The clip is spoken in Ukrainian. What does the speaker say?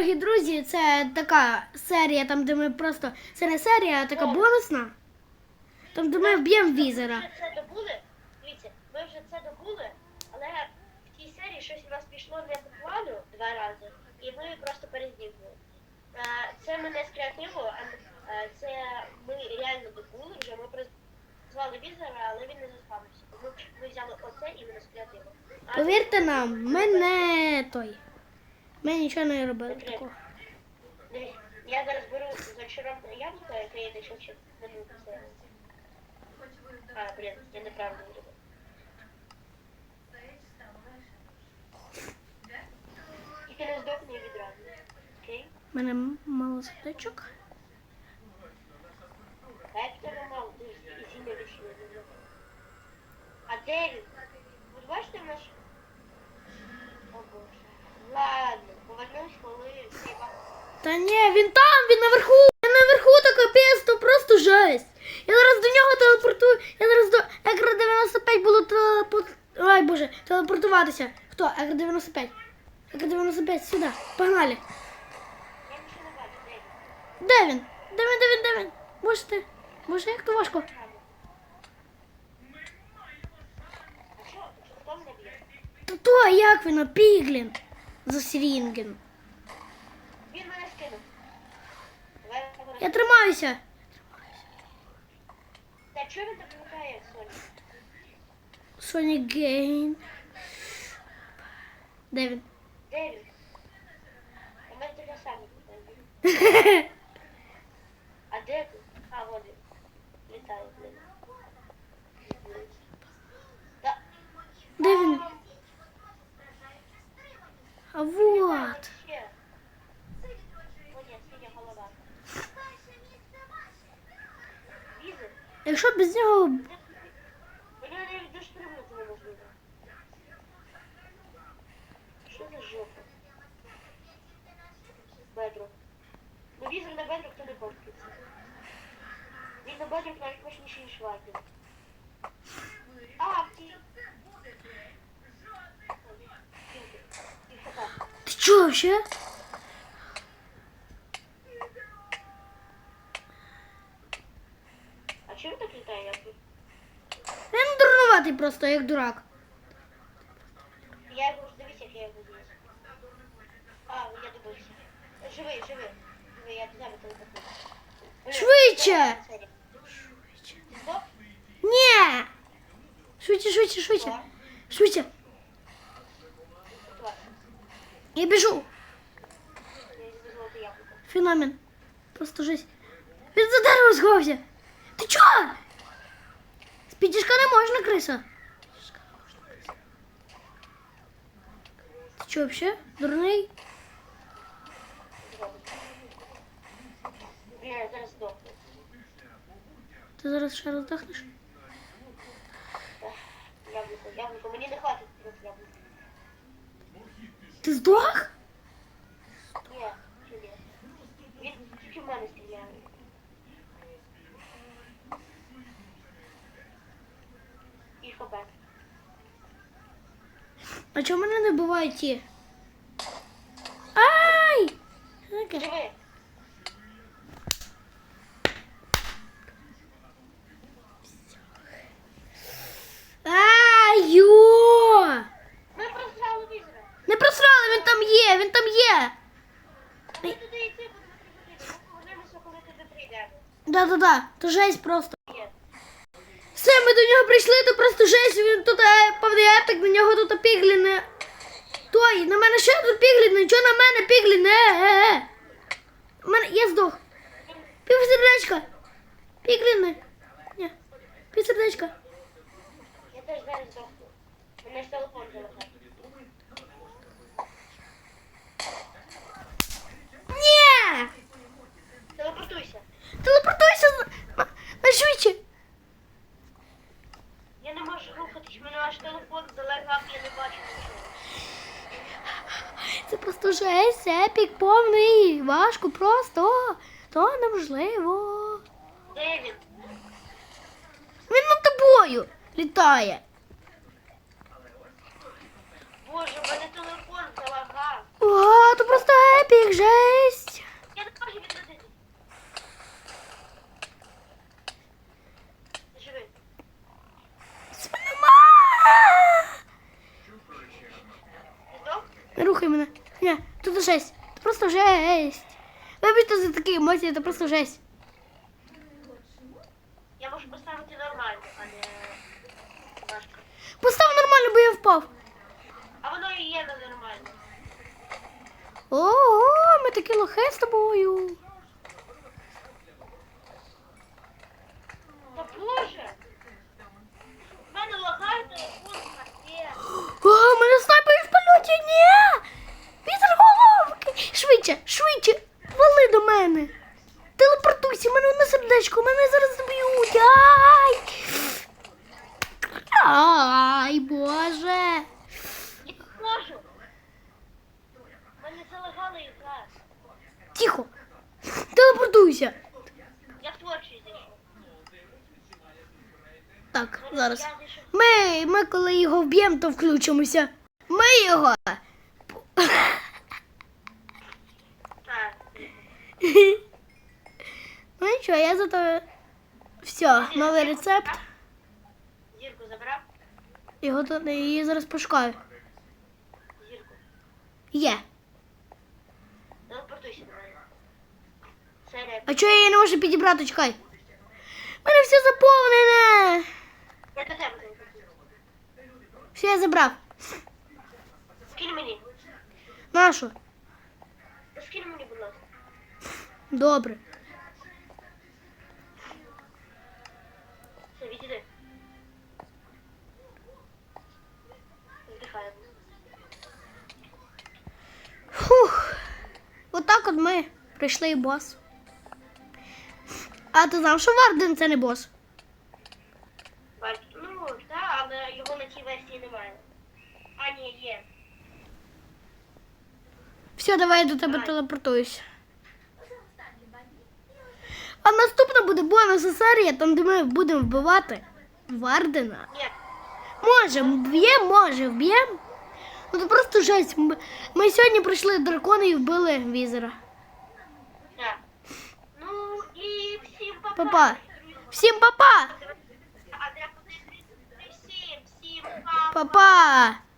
дорогі друзі, це така серія, там, де ми просто. Це не серія, а така бонусна. Там, де ми вб'ємо Ми вже це добули. Дивіться, ми вже це добули, але в тій серії щось у нас пішло не по плану два рази, і ми просто перезнімали. Е, Це ми не з креативу, а е, це ми реально добули вже. Ми призвали візера, але він не заспавився. Тому ми взяли оце іменно з креативу. А Повірте нам, ми не той. Ми нічого не робили такого. Я зараз беру зачароване яблуко, яке я знайшов ще минулому серії. А, блін, я неправильно зробив. Тільки не здохни відразу. Окей? У мене мало сердечок. Дай в тебе мало, ти ж і сильно вічно. А де він? Ви бачите наш... О боже. Та ні, він там, він наверху. Він наверху то капець, то просто жесть. Я зараз до нього телепортую. Я зараз до Екра 95 буду телепорт... Ай боже, телепортуватися. Хто? Екра 95. Екра 95, сюди. Погнали. Я де він? Де він? Де він, де він? Можете? Боже, як то важко. То як він, Піглін. Засрінген. Він я Я тримаюся. Та чого він так літає, Соня? Сонік Гейн. Де він? Де він? У мене таке саме питання. А де ти? А, вот він. Літає, блин. Якщо без нього. Що за жопа? Бедро. Ну візер на бедро хто не бовкається. Він на бедро навіть. А, ті. Ти чого вообще? просто, як дурак. Я його ж дивись, як я його з'їв. А, я добився. Живий, живий. Живий, я до тебе телепортую. Блін, Швидше! я на серії. Стоп. Ні! Швидше, швидше, швидше. Швидше. Стоп. Я біжу. Я візьму золоте яблуко. Феномен. Просто жесть. Він за дерево сховався. Ти чого? З підіжка не можна, криса. Чого вообще? Дурний? Я зараз ще роздохнеш? Яблуко, яблуко. Мені не хватить трьох яблук. Ти здох? Ні, чи ні. Він. А чому мене не бувають ті? Ай! Що таке? Живи. Ай, йо! Ми просрали візера. Не просрали, він там є, він там є. Ми туди йти будемо трибутити. Ми повернемося, коли туди прийдемо. Да-да-да, то жесть просто. Є. Все, ми до нього прийшли, то просто жесть, він тут е, повний епік, на нього тут пігліни. Той, на мене ще тут пігліни, чого на мене пігліни? Е, е, е. У Мене, я здох. Пів сердечка. Пігліни. Ні, пів. Я теж зараз здохну. Мене ж телефон. Ні! Телепортуйся. Телепортуйся на, на швидше. Я не можу рухатись, мене аж телефон залагав, я не бачу нічого. Просто жесть, епік повний. Важко просто. То неможливо. Де він? Він над тобою літає. Боже, в мене телефон залагав. О, то просто епік, жесть. Просто жесть. Это просто жесть. Вибачте за такі емоції, це просто жесть. Я можу поставити нормально, але важко. Постав нормально, бо я впав. А воно і є нормально. Ого, ми такі лохи з тобою. Та боже! В мене лагає телефон, є. О, мене снайпер в польоті, ні! Вітер головки! Швидше, швидше, вали до мене. Телепортуйся, мене на сердечко, мене зараз зб'ють. Ай! Ай, боже. Я не можу. В мене залагала ігра. Тихо. Телепортуйся. Я в творчий зайшов. Так, зараз. Ми, ми коли його вб'ємо, то включимося. Ми його. Ну нічого, я зато. Все, новий рецепт. Зірку забрав? Його тут її зараз пошукаю. Зірку. Є. Телепортуйся. А чого я її не можу підібрати? Чекай. У мене все заповнене. Я до тебе телепортую. Все я забрав. Скинь мені. Нашу. Та Скинь мені, будь ласка. Добре. Все, відійди. Вдихаємо. Фух. Отак от ми прийшли бос. А ти знав, що Варден це не бос? Ну, так, але його на цій версії немає. А, ні, є. Все, давай я до тебе телепортуюсь. А наступна буде бонусна серія, там де ми будемо вбивати Вардена. Ні. Може, вб'ємо, може, вб'ємо. Ну це просто жесть. Ми, ми сьогодні прийшли дракона і вбили візера. Так. Ну, і всім папа. всем папа! Всім. Папа!